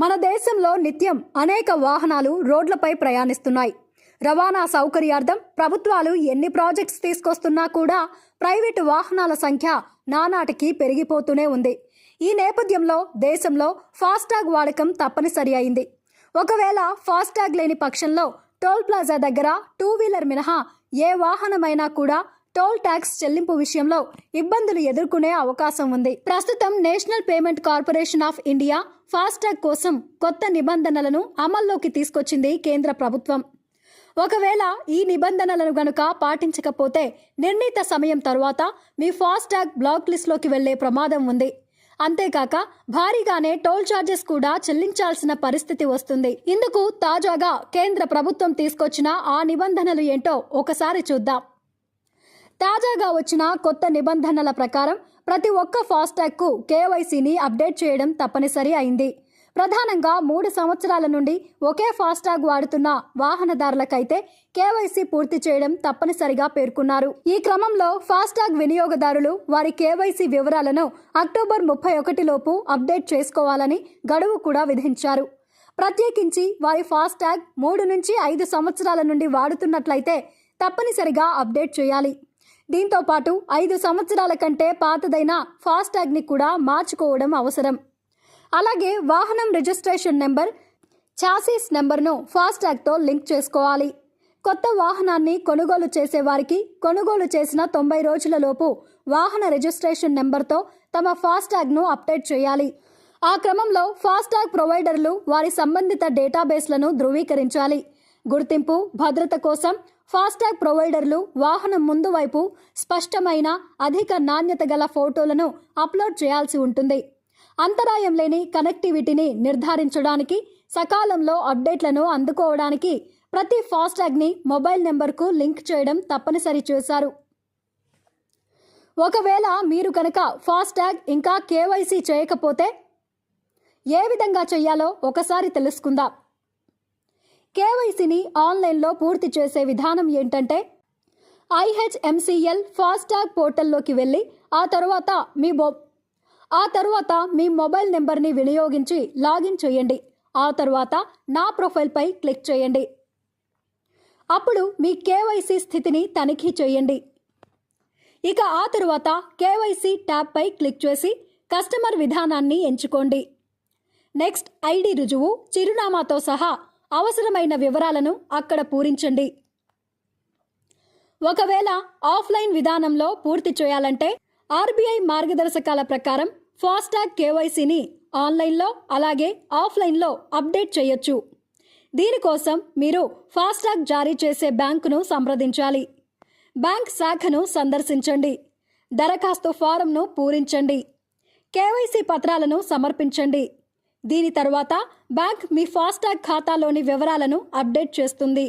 మన దేశంలో నిత్యం అనేక వాహనాలు రోడ్లపై ప్రయాణిస్తున్నాయి. రవాణా సౌకర్యార్థం ప్రభుత్వాలు ఎన్ని ప్రాజెక్ట్స్ తీసుకొస్తున్నా కూడా ప్రైవేటు వాహనాల సంఖ్య నానాటికి పెరిగిపోతూనే ఉంది. ఈ నేపథ్యంలో దేశంలో ఫాస్టాగ్ వాడకం తప్పనిసరి అయింది. ఒకవేళ ఫాస్టాగ్ లేని పక్షంలో టోల్ ప్లాజా దగ్గర టూ వీలర్ మినహా ఏ వాహనమైనా కూడా టోల్ ట్యాక్స్ చెల్లింపు విషయంలో ఇబ్బందులు ఎదుర్కొనే అవకాశం ఉంది. ప్రస్తుతం national payment corporation of India FASTag కోసం కొత్త నిబంధనలను అమల్లోకి తీసుకొచ్చింది కేంద్ర ప్రభుత్వం. ఒకవేళ ఈ నిబంధనలను గనుక పాటించకపోతే నిర్ణీత సమయం తర్వాత మీ ఫాస్టాగ్ బ్లాక్ లిస్ట్లోకి వెళ్ళే ప్రమాదం ఉంది. అంతేకాక భారీగానే టోల్ చార్జెస్ కూడా చెల్లించాల్సిన పరిస్థితి వస్తుంది. ఇందుకు తాజాగా కేంద్ర ప్రభుత్వం తీసుకొచ్చిన ఆ నిబంధనలు ఏంటో ఒకసారి చూద్దాం. తాజాగా వచ్చిన కొత్త నిబంధనల ప్రకారం ప్రతి ఒక్క ఫాస్టాగ్కు కేవైసీని అప్డేట్ చేయడం తప్పనిసరి అయింది. ప్రధానంగా మూడు సంవత్సరాల నుండి ఒకే ఫాస్టాగ్ వాడుతున్న వాహనదారులకైతే కేవైసీ పూర్తి చేయడం తప్పనిసరిగా పేర్కొన్నారు. ఈ క్రమంలో ఫాస్టాగ్ వినియోగదారులు వారి కేవైసీ వివరాలను అక్టోబర్ ముప్పై ఒకటిలోపు అప్డేట్ చేసుకోవాలని గడువు కూడా విధించారు. ప్రత్యేకించి వారి ఫాస్టాగ్ మూడు నుంచి ఐదు సంవత్సరాల నుండి వాడుతున్నట్లయితే తప్పనిసరిగా అప్డేట్ చేయాలి. దీంతో పాటు ఐదు సంవత్సరాల కంటే పాతదైన ఫాస్టాగ్ని కూడా మార్చుకోవడం అవసరం. అలాగే వాహనం రిజిస్ట్రేషన్ నెంబర్ చాసీస్ నెంబర్ను ఫాస్టాగ్తో లింక్ చేసుకోవాలి. కొత్త వాహనాన్ని కొనుగోలు చేసేవారికి కొనుగోలు చేసిన తొంభై రోజులలోపు వాహన రిజిస్ట్రేషన్ నెంబర్తో తమ ఫాస్టాగ్ను అప్డేట్ చేయాలి. ఆ క్రమంలో ఫాస్టాగ్ ప్రొవైడర్లు వారి సంబంధిత డేటాబేస్లను ధృవీకరించాలి. గుర్తింపు భద్రత కోసం ఫాస్టాగ్ ప్రొవైడర్లు వాహనం ముందు వైపు స్పష్టమైన అధిక నాణ్యత గల ఫోటోలను అప్లోడ్ చేయాల్సి ఉంటుంది. అంతరాయం లేని కనెక్టివిటీని నిర్ధారించడానికి సకాలంలో అప్డేట్లను అందుకోవడానికి ప్రతి ఫాస్టాగ్ని మొబైల్ నెంబర్కు లింక్ చేయడం తప్పనిసరి చేశారు. ఒకవేళ మీరు కనుక ఫాస్టాగ్ ఇంకా కేవైసీ చేయకపోతే ఏ విధంగా చేయాలో ఒకసారి తెలుసుకుందాం. కేవైసీని ఆన్లైన్లో పూర్తి చేసే విధానం ఏంటంటే ఐహెచ్ఎంసీఎల్ ఫాస్టాగ్ పోర్టల్లోకి వెళ్ళి ఆ తర్వాత మీ మొ ఆ తర్వాత మీ మొబైల్ నెంబర్ని వినియోగించి లాగిన్ చేయండి. ఆ తర్వాత నా ప్రొఫైల్పై క్లిక్ చేయండి. అప్పుడు మీ కేవైసీ స్థితిని తనిఖీ చేయండి. ఇక ఆ తరువాత కేవైసీ ట్యాబ్పై క్లిక్ చేసి కస్టమర్ విధానాన్ని ఎంచుకోండి. నెక్స్ట్ ఐడి రుజువు చిరునామాతో సహా అవసరమైన వివరాలను అక్కడ పూరించండి. ఒకవేళ ఆఫ్లైన్ విధానంలో పూర్తి చేయాలంటే ఆర్బీఐ మార్గదర్శకాల ప్రకారం ఫాస్టాగ్ కేవైసీని ఆన్లైన్లో అలాగే ఆఫ్లైన్లో అప్డేట్ చేయొచ్చు. దీనికోసం మీరు ఫాస్టాగ్ జారీ చేసే బ్యాంకును సంప్రదించాలి. బ్యాంక్ శాఖను సందర్శించండి. దరఖాస్తు ఫారంను పూరించండి. కేవైసీ పత్రాలను సమర్పించండి. దీని తర్వాత బ్యాంక్ మీ ఫాస్టాగ్ ఖాతాలోని వివరాలను అప్డేట్ చేస్తుంది.